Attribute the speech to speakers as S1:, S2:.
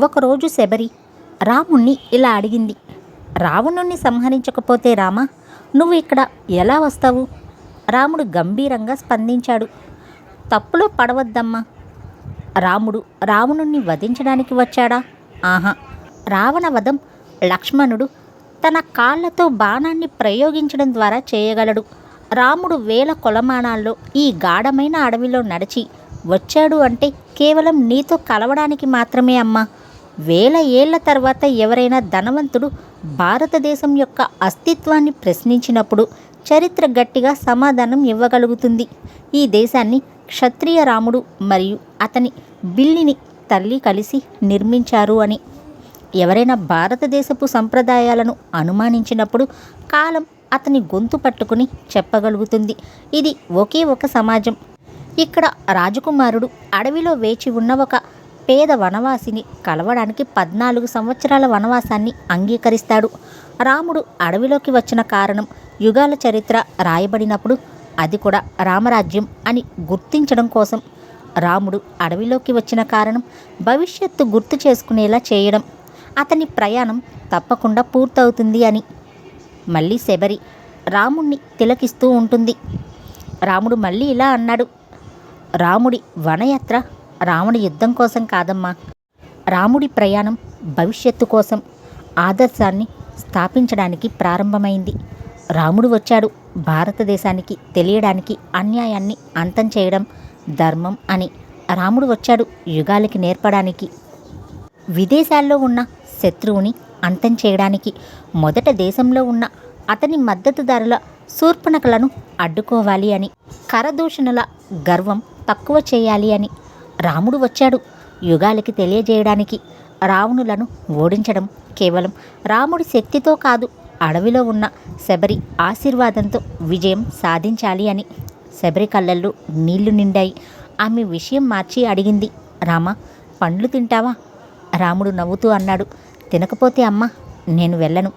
S1: ఒకరోజు శబరి రాముణ్ణి ఇలా అడిగింది. రావణుణ్ణి సంహరించకపోతే రామా నువ్వు ఇక్కడ ఎలా వస్తావు? రాముడు గంభీరంగా స్పందించాడు. తప్పులో పడవద్దమ్మా. రాముడు రావణుణ్ణి వధించడానికి వచ్చాడా? ఆహా. రావణ వధం లక్ష్మణుడు తన కాళ్ళతో బాణాన్ని ప్రయోగించడం ద్వారా చేయగలడు. రాముడు వేల కొలమానాల్లో ఈ గాఢమైన అడవిలో నడిచి వచ్చాడు అంటే కేవలం నీతో కలవడానికి మాత్రమే అమ్మా. వేల ఏళ్ళ తర్వాత ఎవరైనా ధనవంతుడు భారతదేశం యొక్క అస్తిత్వాన్ని ప్రశ్నించినప్పుడు చరిత్ర గట్టిగా సమాధానం ఇవ్వగలుగుతుంది. ఈ దేశాన్ని క్షత్రియ రాముడు మరియు అతని బిల్లిని తల్లి కలిసి నిర్మించారు అని. ఎవరైనా భారతదేశపు సంప్రదాయాలను అనుమానించినప్పుడు కాలం అతని గొంతు పట్టుకుని చెప్పగలుగుతుంది. ఇది ఒకే ఒక సమాజం. ఇక్కడ రాజకుమారుడు అడవిలో వేచి ఉన్న ఒక పేద వనవాసిని కలవడానికి పద్నాలుగు సంవత్సరాల వనవాసాన్ని అంగీకరిస్తాడు. రాముడు అడవిలోకి వచ్చిన కారణం యుగాల చరిత్ర రాయబడినప్పుడు అది కూడా రామరాజ్యం అని గుర్తించడం కోసం. రాముడు అడవిలోకి వచ్చిన కారణం భవిష్యత్తు గుర్తు చేసుకునేలా చేయడం. అతని ప్రయాణం తప్పకుండా పూర్తవుతుంది అని. మళ్ళీ శబరి రాముణ్ణి తిలకిస్తూ ఉంటుంది. రాముడు మళ్ళీ ఇలా అన్నాడు. రాముడి వనయాత్ర రాముడి యుద్ధం కోసం కాదమ్మా. రాముడి ప్రయాణం భవిష్యత్తు కోసం ఆదర్శాన్ని స్థాపించడానికి ప్రారంభమైంది. రాముడు వచ్చాడు భారతదేశానికి తెలియడానికి అన్యాయాన్ని అంతం చేయడం ధర్మం అని. రాముడు వచ్చాడు యుగాలకి నేర్పడానికి. విదేశాల్లో ఉన్న శత్రువుని అంతం చేయడానికి మొదట దేశంలో ఉన్న అతని మద్దతుదారుల శూర్పణకలను అడ్డుకోవాలి అని కరదూషణుల గర్వం తక్కువ చేయాలి అని. రాముడు వచ్చాడు యుగాలకి తెలియజేయడానికి. రావణులను ఓడించడం కేవలం రాముడి శక్తితో కాదు అడవిలో ఉన్న శబరి ఆశీర్వాదంతో విజయం సాధించాలి అని. శబరి కళ్ళల్లో నీళ్ళు నిండాయి. ఆమె విషయం మార్చి అడిగింది రామ పండ్లు తింటావా? రాముడు నవ్వుతూ అన్నాడు తినకపోతే అమ్మ నేను వెళ్ళను.